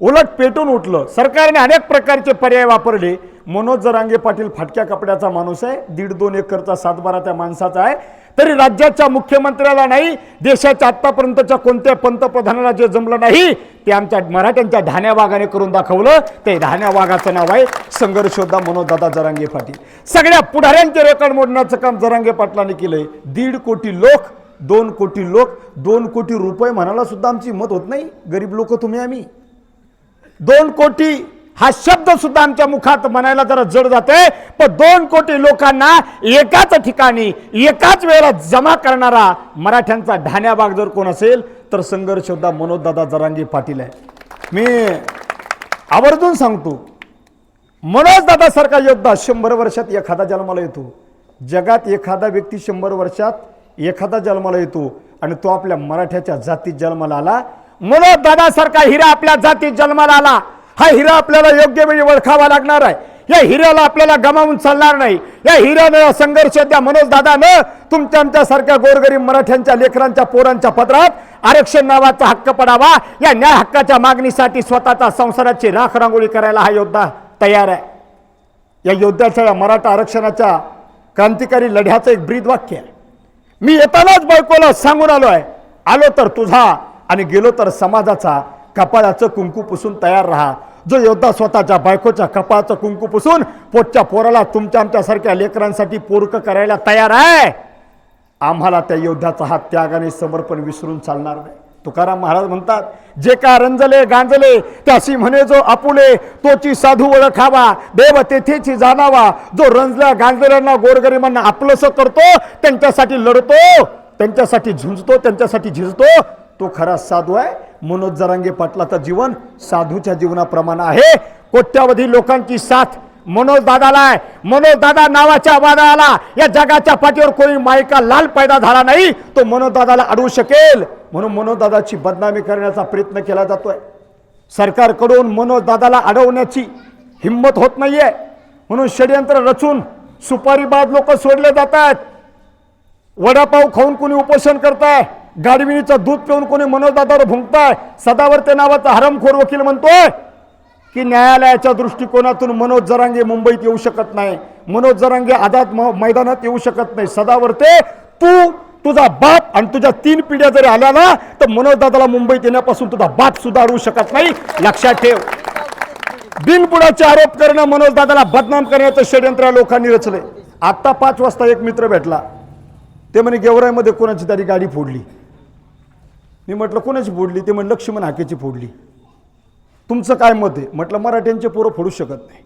उलट पेटून उठलं. सरकारने अनेक प्रकारचे पर्याय वापरले. मनोज जरांगे पाटील फाटक्या कपड्याचा माणूस आहे. दीड दोन एकरचा सातबारा त्या माणसाचा आहे. तरी राज्याच्या मुख्यमंत्र्याला नाही देशाच्या आत्तापर्यंतच्या कोणत्या पंतप्रधानाला जे जमलं नाही ते आमच्या मराठ्यांच्या ढाण्या वाघाने करून दाखवलं. ते ढाण्या वाघाचं नाव आहे संघर्षोद्धा मनोजदादा जरांगे पाटील. सगळ्या पुढाऱ्यांचे रेकॉर्ड मोडण्याचं काम जरांगे पाटलांनी केलंय. दीड कोटी लोक दोन कोटी लोक दोन कोटी रुपये म्हणायला सुद्धा आमची हिंमत होत नाही. गरीब लोक तुम्ही आम्ही. दोन कोटी हा शब्द सुद्धा आमच्या मुखात म्हणायला जरा जड जाते पण दोन कोटी लोकांना एकाच ठिकाणी एकाच वेळेला जमा करणारा मराठ्यांचा ढाण्याबाग जर कोण असेल तर संघर्ष होता मनोजदादा जरांगे पाटील आहे. मी आवर्जून सांगतो मनोजदादा सारखा योद्धा शंभर वर्षात एखादा जन्माला येतो. जगात एखादा व्यक्ती शंभर वर्षात एखादा जन्माला येतो आणि तो आपल्या मराठ्याच्या जातीत जन्माला आला मनोज दादासारखा हिरा आपल्या जातीत जन्माला आला. हा हिरा आपल्याला योग्य वेळी ओळखावा लागणार आहे. या हिऱ्याला आपल्याला गमावून चालणार नाही. या हिऱ्यानं संघर्ष त्या मनोज दादानं तुमच्या आमच्यासारख्या गोरगरीब मराठ्यांच्या लेकरांच्या पोरांच्या पत्रात आरक्षण नावाचा हक्क पडावा. या न्याय हक्काच्या मागणीसाठी स्वतःच्या संसाराची राख रांगोळी करायला हा योद्धा तयार आहे. या योद्ध्याच्या मराठा आरक्षणाच्या क्रांतिकारी लढ्याचं एक ब्रीद वाक्य आहे. मी येतानाच बायकोला सांगून आलो आहे आलो तर तुझा आणि गेलो तर समाजाचा कपाळाचं कुंकू पुसून तयार राहा. जो योद्धा स्वतःच्या बायकोच्या कपाळाचं कुंकू पुसून पोटच्या पोराला तुमच्या आमच्यासारख्या लेकरांसाठी पोरक करायला तयार आहे आम्हाला त्या योद्ध्याचा हा त्याग आणि समर्पण विसरून चालणार नाही. तुकाराम महाराज म्हणतात जे का रंजले गांजले त्याशी म्हणे जो आपुले तोची साधू ओळखावा देव तेथेची जाणावा. जो रंजल्या गांजलेल्यांना गोरगरिबांना आपलंसं करतो त्यांच्यासाठी लढतो त्यांच्यासाठी झुंजतो त्यांच्यासाठी झिजतो तो खरा साधू आहे. मनोज जरांगे पाटलाचं जीवन साधूच्या जीवनाप्रमाणे आहे. कोट्यावधी लोकांची साथ मनोज दादाला आहे. मनोज दादा नावाच्या वादळाला या जगाच्या पाठीवर कोणी मायका लाल पैदा झाला नाही तो मनोज दादाला अडवू शकेल. म्हणून मनोज दादाची बदनामी करण्याचा प्रयत्न केला जातोय. सरकारकडून मनोज दादाला अडवण्याची हिंमत होत नाहीये. म्हणून षडयंत्र रचून सुपारीबाद लोक सोडले जात आहेत वडापाव खाऊन कोणी उपोषण करताय. गाडविणीचं दूध पिऊन कोणी मनोजदादावर भुंकताय? सदावर्ते नावाचा हरमखोर वकील म्हणतोय की न्यायालयाच्या दृष्टिकोनातून मनोज जरांगे मुंबईत येऊ शकत नाही. मनोज जरांगे आझाद म- मैदानात येऊ शकत नाही. सदावर्ते तू तुझा बाप आणि तुझ्या तीन पिढ्या जरी आल्या ना तर मनोजदादाला मुंबईत येण्यापासून तुझा बाप सुधारू शकत नाही. लक्षात ठेव. बिनपुडाचे आरोप करणं मनोजदादाला बदनाम करण्याचं षडयंत्र या लोकांनी रचलंय. आत्ता पाच वाजता एक मित्र भेटला. ते म्हणे गेवराईमध्ये कोणाची तरी गाडी फोडली. मी म्हटलं कोणाची फोडली? ते म्हटलं लक्ष्मण हाकेची फोडली. तुमचं काय मत आहे? म्हटलं मराठ्यांचे पोरं फोडू शकत नाही.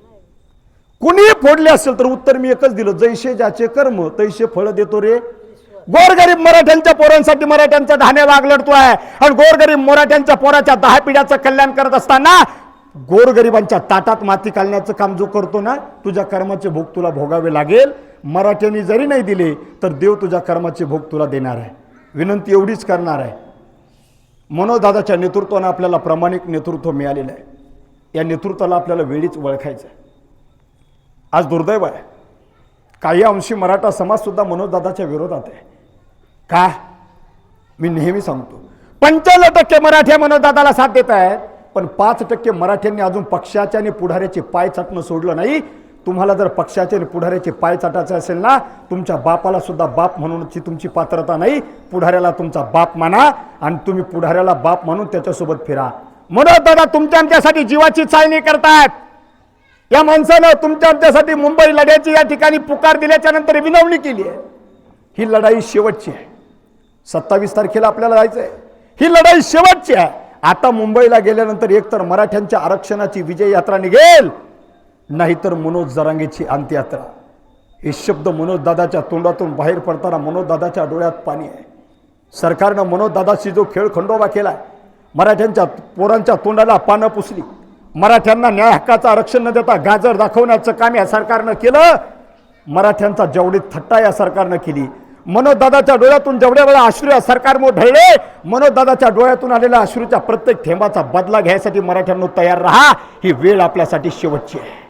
कुणीही फोडले असेल तर उत्तर मी एकच दिलं जैसे ज्याचे कर्म तैसे फळ देतो रे. गोरगरीब मराठ्यांच्या पोरांसाठी मराठ्यांचा ढाणे वाघ लढतोय आणि गोरगरीब मराठ्यांच्या पोराच्या दहा पिढ्याचं कल्याण करत असताना गोरगरिबांच्या ताटात माती घालण्याचं काम जो करतो ना तुझ्या कर्माचे भोग तुला भोगावे लागेल. मराठ्यांनी जरी नाही दिले तर देव तुझ्या कर्माचे भोग तुला देणार आहे. विनंती एवढीच करणार आहे. मनोजदादाच्या नेतृत्वानं आपल्याला प्रामाणिक नेतृत्व मिळालेलं आहे. या नेतृत्वाला आपल्याला वेळीच ओळखायचं आहे. आज दुर्दैव आहे. काही अंशी मराठा समाजसुद्धा मनोजदादाच्या विरोधात आहे. का? मी नेहमी सांगतो. पंच्याण्णव टक्के मराठ्या मनोजदादाला साथ देत आहेत पण पाच टक्के मराठ्यांनी अजून पक्षाच्या आणि पुढाऱ्याचे पाय चाटणं सोडलं नाही. तुम्हाला जर पक्षाचे आणि पुढाऱ्याचे पाय चाटायचे असेल ना तुमच्या बापाला सुद्धा बाप म्हणूनची तुमची पात्रता नाही. पुढाऱ्याला तुमचा बाप माना आणि तुम्ही पुढाऱ्याला बाप म्हणून त्याच्यासोबत फिरा. म्हणून दादा तुमच्या आमच्यासाठी जीवाची चालणी करतायत या माणसानं तुमच्या आमच्यासाठी मुंबई लढ्याची या ठिकाणी पुकार दिल्याच्या नंतर विनवणी केली आहे. ही लढाई शेवटची आहे. सत्तावीस तारखेला आपल्याला जायचं आहे ही लढाई शेवटची आहे. आता मुंबईला गेल्यानंतर एकतर मराठ्यांच्या आरक्षणाची विजय यात्रा निघेल नाहीतर मनोज जरांगेची अंत्ययात्रा. हे शब्द मनोजदादाच्या तोंडातून बाहेर पडताना मनोजदादाच्या डोळ्यात पाणी आहे. सरकारनं मनोजदादाशी जो खेळ खंडोबा केला आहे मराठ्यांच्या पोरांच्या तोंडाला पानं पुसली. मराठ्यांना न्याय हक्काचं आरक्षण न देता गाजर दाखवण्याचं काम या सरकारनं केलं. मराठ्यांचा जेवढी थट्टा या सरकारनं केली. मनोजदादाच्या डोळ्यातून जेवढ्या वेळा अश्रू या सरकारमुळे ढळले मनोजदादाच्या डोळ्यातून आलेल्या अश्रूच्या प्रत्येक थेंबाचा बदला घ्यायसाठी मराठ्यांनो तयार राहा. ही वेळ आपल्यासाठी शेवटची आहे.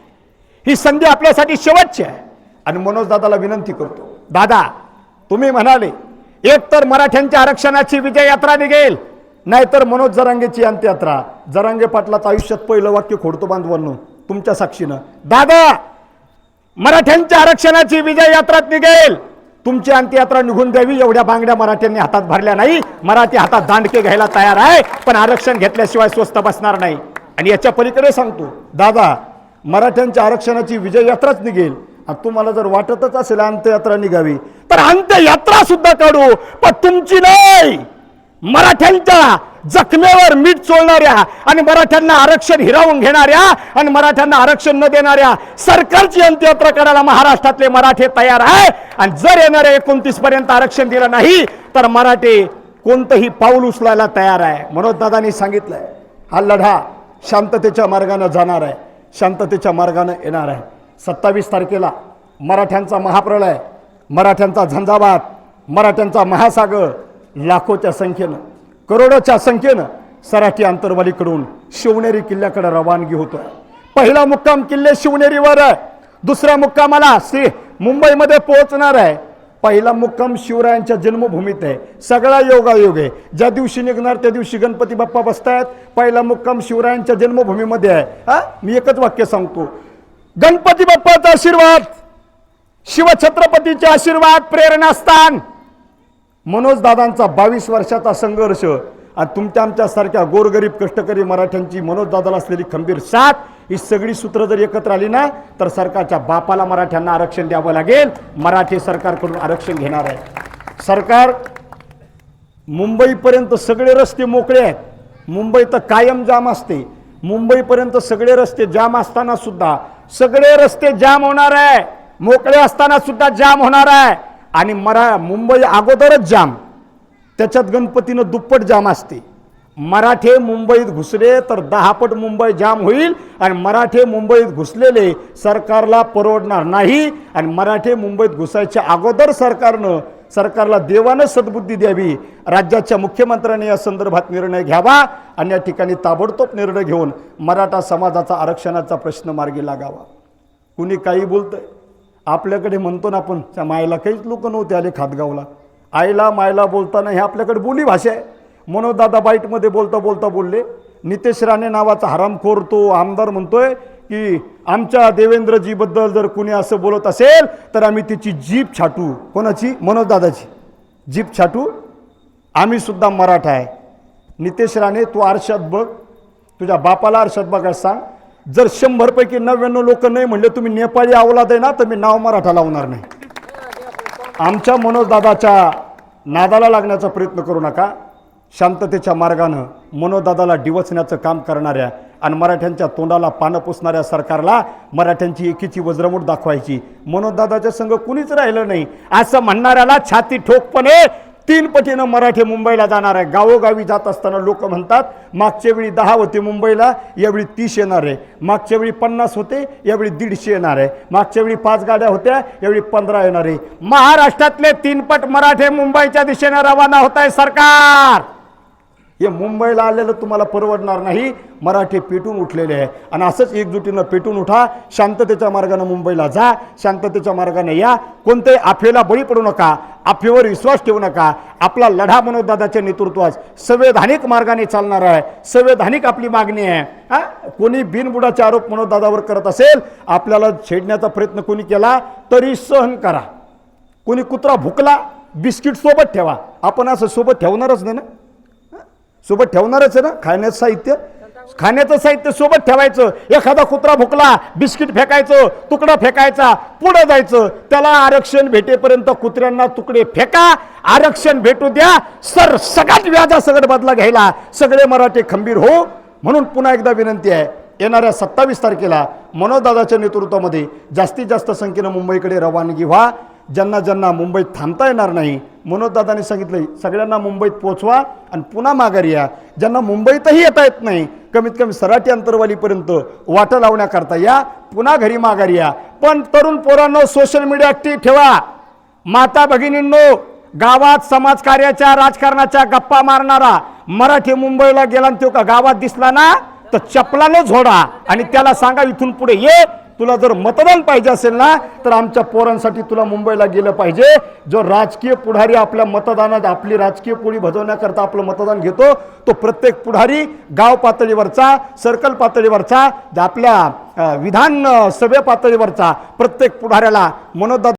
ही संधी आपल्यासाठी शेवटची आहे. आणि मनोज दादाला विनंती करतो. दादा तुम्ही म्हणाले एक तर मराठ्यांच्या आरक्षणाची विजय यात्रा निघेल नाहीतर मनोज जरांगेची अंत्ययात्रा. जरांगे पाटलाचं आयुष्यात पहिलं वाक्य खोडतो बांधवांनो तुमच्या साक्षीनं. दादा मराठ्यांच्या आरक्षणाची विजय यात्रात निघेल. तुमची अंत्ययात्रा निघून द्यावी एवढ्या बांगड्या मराठ्यांनी हातात भरल्या नाही. मराठी हातात दांडके घ्यायला तयार आहे पण आरक्षण घेतल्याशिवाय स्वस्त बसणार नाही. आणि याच्या पलीकडे सांगतो दादा मराठ्यांच्या आरक्षणाची विजय यात्राच निघेल. आणि तुम्हाला जर वाटतच असेल अंत्ययात्रा निघावी तर अंत्ययात्रा सुद्धा काढू. पण तुमची नाही. मराठ्यांच्या जखमेवर मीठ चोळणाऱ्या आणि मराठ्यांना आरक्षण हिरावून घेणाऱ्या आणि मराठ्यांना आरक्षण न देणाऱ्या सरकारची अंत्ययात्रा करायला महाराष्ट्रातले मराठे तयार आहे. आणि जर येणाऱ्या एकोणतीस पर्यंत आरक्षण दिलं नाही तर मराठे कोणतंही पाऊल उचलायला तयार आहे. मनोज दादांनी सांगितलंय हा लढा शांततेच्या मार्गानं जाणार आहे. शांततेच्या मार्गानं येणार आहे. सत्तावीस तारखेला मराठ्यांचा महाप्रलय मराठ्यांचा झंझावात मराठ्यांचा महासागर लाखोच्या संख्येनं करोडोच्या संख्येनं सराठी आंतरवालीकडून शिवनेरी किल्ल्याकडे रवानगी होतो पहिला मुक्काम किल्ले शिवनेरीवर आहे. दुसऱ्या मुक्कामाला श्री मुंबईमध्ये पोहोचणार आहे. पहिला मुक्काम शिवरायांच्या जन्मभूमीत आहे. सगळा योगायोग आहे. ज्या दिवशी निघणार त्या दिवशी गणपती बाप्पा बसतायत. पहिला मुक्काम शिवरायांच्या जन्मभूमीमध्ये आहे. हा? मी एकच वाक्य सांगतो. गणपती बाप्पाचा आशीर्वाद शिवछत्रपतीचे आशीर्वाद प्रेरणास्थान मनोज दादांचा बावीस वर्षाचा संघर्ष आणि तुमच्या आमच्यासारख्या गोरगरीब कष्टकरी मराठ्यांची मनोज दादाला असलेली खंबीर साथ ही सगळी सूत्र जर एकत्र आली ना तर सरकारच्या बापाला मराठ्यांना आरक्षण द्यावं लागेल. मराठी सरकारकडून आरक्षण घेणार आहे. सरकार मुंबईपर्यंत सगळे रस्ते मोकळे आहेत. मुंबई तर कायम जाम असते. मुंबईपर्यंत सगळे रस्ते जाम असताना सुद्धा सगळे रस्ते जाम होणार आहे. मोकळे असताना सुद्धा जाम होणार आहे. आणि मरा मुंबई अगोदरच जाम. त्याच्यात गणपतीनं दुप्पट जाम असते. मराठे मुंबईत घुसले तर दहापट मुंबई जाम होईल आणि मराठे मुंबईत घुसलेले सरकारला परवडणार नाही आणि मराठे मुंबईत घुसायच्या अगोदर सरकारनं सरकारला देवानं सद्बुद्धी द्यावी. राज्याच्या मुख्यमंत्र्यांनी या संदर्भात निर्णय घ्यावा आणि या ठिकाणी ताबडतोब निर्णय घेऊन मराठा समाजाचा आरक्षणाचा प्रश्न मार्गी लागावा. कुणी काही बोलतं आपल्याकडे म्हणतो ना आपण त्या मायला काहीच लोक नव्हते आले खातगावला आईला मायला बोलताना हे आपल्याकडे बोली भाषा आहे. मनोजदादा बाईटमध्ये बोलता बोलता बोलले नितेश राणे नावाचा हरामखोर तो आमदार म्हणतोय की आमच्या देवेंद्रजीबद्दल जर कुणी असं बोलत असेल तर आम्ही तिची जीप छाटू. कोणाची? मनोजदादाची जीप छाटू. आम्ही सुद्धा मराठा आहे. नितेश राणे तू आरशात बघ. तुझ्या बापाला आरशात बघायला सांग. जर शंभरपैकी नव्याण्णव लोक नाही म्हणले तुम्ही नेपाळी अवलाद आहे ना तर मी नाव मराठा लावणार नाही. आमच्या मनोजदादाच्या नादाला लागण्याचा प्रयत्न करू नका. शांततेच्या मार्गानं मनोदादाला डिवचण्याचं काम करणाऱ्या आणि मराठ्यांच्या तोंडाला पानं पुसणाऱ्या सरकारला मराठ्यांची एकीची वज्रमूठ दाखवायची. मनोदादाच्या संघ कुणीच राहिलं नाही. असं म्हणणाऱ्याला छाती ठोकपणे तीन पटीनं मराठी मुंबईला जाणार आहे. गावोगावी जात असताना लोक म्हणतात मागच्या वेळी दहा होते मुंबईला यावेळी तीस येणार आहे. मागच्या वेळी पन्नास होते यावेळी दीडशे येणार आहे. मागच्या वेळी पाच गाड्या होत्या यावेळी पंधरा येणार आहे. महाराष्ट्रातले तीनपट मराठे मुंबईच्या दिशेने रवाना होत आहे सरकार! हे मुंबईला आलेलं तुम्हाला परवडणार नाही. मराठी पेटून उठलेले आहे. आणि असंच एकजुटीनं पेटून उठा. शांततेच्या मार्गानं मुंबईला जा. शांततेच्या मार्गाने या. कोणत्याही आफेला बळी पडू नका. आफेवर विश्वास ठेवू नका. आपला लढा मनोदादाच्या नेतृत्वात संवैधानिक मार्गाने चालणार आहे. संवैधानिक आपली मागणी आहे. हा? कोणी बिनबुडाचे आरोप मनोदादावर करत असेल आपल्याला छेडण्याचा प्रयत्न कोणी केला तरी सहन करा. कोणी कुत्रा भुकला बिस्किट सोबत ठेवा. आपण असं सोबत ठेवणारच नाही ना? सोबत ठेवणारच आहे ना? खाण्याचं साहित्य? खाण्याचं साहित्य सोबत ठेवायचं. एखादा कुत्रा भुकला बिस्किट फेकायचं तुकडा फेकायचा पुढं जायचं. त्याला आरक्षण भेटेपर्यंत कुत्र्यांना तुकडे फेका आरक्षण भेटू द्या. सर सगळ्यात व्याजा सगळं बदला घ्यायला. सगळे मराठी खंबीर हो. म्हणून पुन्हा एकदा विनंती आहे येणाऱ्या सत्तावीस तारखेला मनोजदादाच्या नेतृत्वामध्ये जास्तीत जास्त संख्येनं मुंबईकडे रवानगी व्हा. ज्यांना ज्यांना मुंबईत थांबता येणार नाही मनोजदादांनी सांगितलं सगळ्यांना मुंबईत पोचवा आणि पुन्हा माघारी या. ज्यांना मुंबईतही येता येत नाही कमीत कमी सराठी अंतरवालीपर्यंत वाटं लावण्याकरता या पुन्हा घरी माघारी या. पण तरुण पोरांनो सोशल मीडिया ॲक्टिव्ह ठेवा. माता भगिनींनो गावात समाजकार्याच्या राजकारणाच्या गप्पा मारणारा मराठी मुंबईला गेला आणि तो का गावात दिसला ना? तर चपलानं झोडा आणि त्याला सांगा इथून पुढे ये. तुला जर मतदान पाहिजे असेल ना तर आमच्या पोरांसाठी तुला मुंबईला गेलं पाहिजे. जो राजकीय पुढारी आपल्या मतदानात आपली राजकीय पोळी भजवण्याकरता आपलं मतदान घेतो तो प्रत्येक पुढारी गाव पातळीवरचा सर्कल पातळीवरचा आपल्या विधान सभे पातळीवरचा प्रत्येक पुढाऱ्याला मनोदा